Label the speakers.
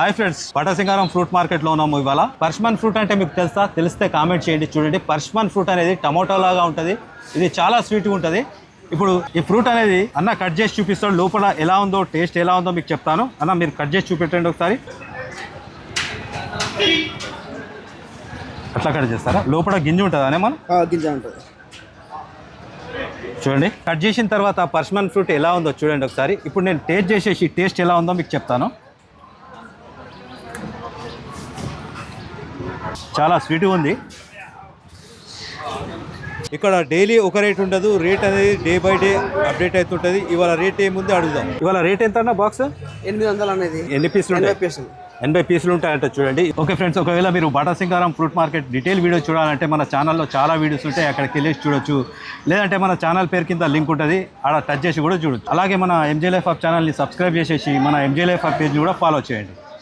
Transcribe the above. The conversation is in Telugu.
Speaker 1: హాయ్ ఫ్రెండ్స్ పటసింగారం ఫ్రూట్ మార్కెట్లో ఉన్నాము ఇవాళ. పర్ష్మన్ ఫ్రూట్ అంటే మీకు తెలుసా? తెలిస్తే కామెంట్ చేయండి చూడండి. పర్ష్మన్ ఫ్రూట్ అనేది టమాటో లాగా ఉంటుంది. ఇది చాలా స్వీట్గా ఉంటుంది. ఇప్పుడు ఈ ఫ్రూట్ అనేది అన్న కట్ చేసి చూపిస్తాడు. లోపల ఎలా ఉందో టేస్ట్ ఎలా ఉందో మీకు చెప్తాను. అన్న మీరు కట్ చేసి చూపెట్టండి ఒకసారి. అట్లా కట్ చేస్తారా? లోపల గింజ ఉంటుందా అనే మనం?
Speaker 2: గింజ ఉంటుంది.
Speaker 1: చూడండి. కట్ చేసిన తర్వాత పర్ష్మన్ ఫ్రూట్ ఎలా ఉందో చూడండి ఒకసారి. ఇప్పుడు నేను టేస్ట్ చేసేసి టేస్ట్ ఎలా ఉందో మీకు చెప్తాను. చాలా స్వీట్గా ఉంది. ఇక్కడ డైలీ ఒక రేట్ ఉండదు రేట్ అనేది డే బై డే అప్డేట్ అవుతుంటుంది. ఇవాళ రేట్ ఏముంది అడుగుదాం. ఇవాళ రేట్ ఎంత అన్న బాక్స్?
Speaker 2: ఎనిమిది వందలు అనేది.
Speaker 1: ఎన్ని పీసులు
Speaker 2: ఎనభై పీసులు.
Speaker 1: ఎనభై పీసులు ఉంటాయంట చూడండి. ఓకే ఫ్రెండ్స్ ఒకవేళ మీరు Bata Singaram fruit market detail video చూడాలంటే మన ఛానల్లో చాలా వీడియోస్ ఉంటాయి. అక్కడికి వెళ్ళేసి చూడొచ్చు. లేదంటే మన ఛానల్ పేరు కింద లింక్ ఉంటుంది. ఆడ టచ్ చేసి కూడా చూడొచ్చు. అలాగే మన ఎంజే లైఫ్ ఆఫ్ ఛానల్ని సబ్స్క్రైబ్ చేసేసి మన ఎంజే లైఫ్ ఆఫ్ పేజ్ కూడా ఫాలో చేయండి.